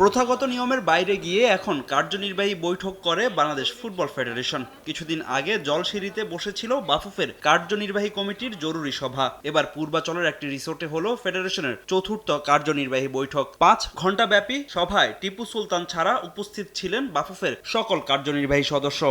প্রথাগত নিয়মের বাইরে গিয়ে এখন কার্যনির্বাহী বৈঠক করে বাংলাদেশ ফুটবল ফেডারেশন। কিছুদিন আগে জলসিঁড়িতে বসেছিল বাফুফের কার্যনির্বাহী কমিটির জরুরি সভা। এবার পূর্বাচলের একটি রিসোর্টে হলো ফেডারেশনের চতুর্থ কার্যনির্বাহী বৈঠক। পাঁচ ঘণ্টাব্যাপী সভায় টিপু সুলতান ছাড়া উপস্থিত ছিলেন বাফুফের সকল কার্যনির্বাহী সদস্য।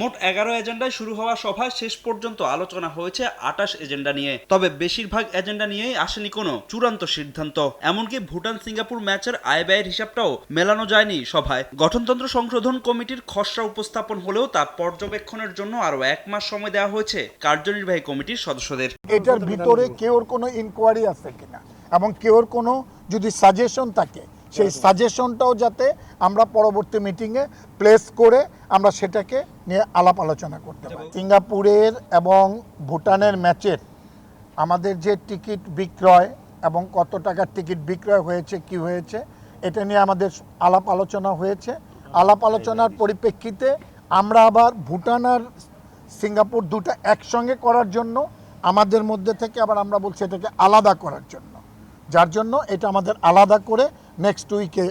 মোট এগারো এজেন্ডায় শুরু হওয়া সভায় শেষ পর্যন্ত আলোচনা হয়েছে আটাশ এজেন্ডা নিয়ে। তবে বেশিরভাগ এজেন্ডা নিয়েই আসেনি কোনো চূড়ান্ত সিদ্ধান্ত। এমনকি ভুটান সিঙ্গাপুর ম্যাচের আয় ব্যয়ের হিসাবটাও মেলানো যায়নি সভায়। গঠনতন্ত্র সংশোধন কমিটির খসড়া উপস্থাপন হলেও তা পর্যবেক্ষণের জন্য আরও এক মাস সময় দেওয়া হয়েছে কার্যনির্বাহী কমিটির সদস্যদের। এটার ভিতরে কেউর কোনো ইনকোয়ারি আছে কিনা? এবং কেউর কোনো যদি সাজেশন থাকে সেই সাজেশনটাও যাতে আমরা পরবর্তী মিটিংয়ে প্লেস করে আমরা সেটাকে নিয়ে আলাপ আলোচনা করতে পারি। সিঙ্গাপুরের এবং ভুটানের ম্যাচের আমাদের যে টিকিট বিক্রয় এবং কত টাকার টিকিট বিক্রয় হয়েছে কি হয়েছে এটা নিয়ে আমাদের আলাপ আলোচনা হয়েছে। আলাপ আলোচনার পরিপ্রেক্ষিতে আমরা আবার ভুটান আর সিঙ্গাপুর দুটো একসঙ্গে করার জন্য আমাদের মধ্যে থেকে আবার আমরা বলছি এটাকে আলাদা করার জন্য। যার জন্য এটা আমাদের আলাদা করে নেক্সট উইকে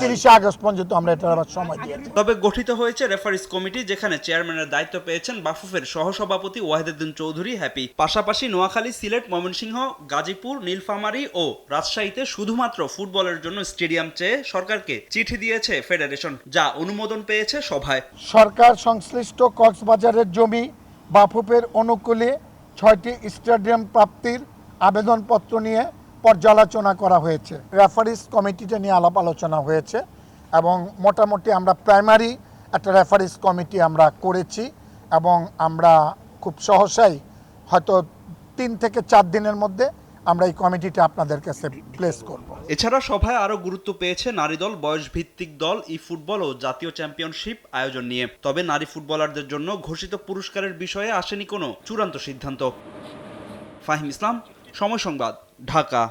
তিরিশে আগস্ট পর্যন্ত আমরা এটা আবার সময় দিয়েছি তবে গঠিত হয়েছে রেফারিস কমিটি যেখানে চেয়ারম্যানের দায়িত্ব পেয়েছেন বাফুফের সহসভাপতি ওয়াহিদুদ্দিন চৌধুরী হ্যাপি। পাশাপাশি নোয়াখালী সিলেট ময়মনসিংহ গাজীপুর নীলফামারী ও রাজশাহীতে শুধুমাত্র ফুটবলের জন্য স্টেডিয়াম চেয়ে সরকারকে চিঠি দিয়েছে ফেডারেশন যা অনুমোদন পেয়েছে সভায়। সরকার সংশ্লিষ্ট কক্সবাজারের জমি বাফুফের অনুকূলে ছয়টি স্টেডিয়াম প্রাপ্তির আবেদনপত্র নিয়ে পর্যালোচনা করা হয়েছে। রেফারিস কমিটিটা নিয়ে আলাপ আলোচনা হয়েছে এবং মোটামুটি আমরা প্রাইমারি একটা রেফারিস কমিটি আমরা করেছি এবং আমরা খুব সহসাই হয়তো তিন থেকে চার দিনের মধ্যে আমরা এই কমিটিটা আপনাদের কাছে প্লেস করব। এছাড়া সভায় আরও গুরুত্ব পেয়েছে নারী দল বয়স ভিত্তিক দল, ই ফুটবল ও জাতীয় চ্যাম্পিয়নশিপ আয়োজন নিয়ে। তবে নারী ফুটবলারদের জন্য ঘোষিত পুরস্কারের বিষয়ে আসেনি কোনো চূড়ান্ত সিদ্ধান্ত। ফাহিম ইসলাম সময় সংবাদ ঢাকা।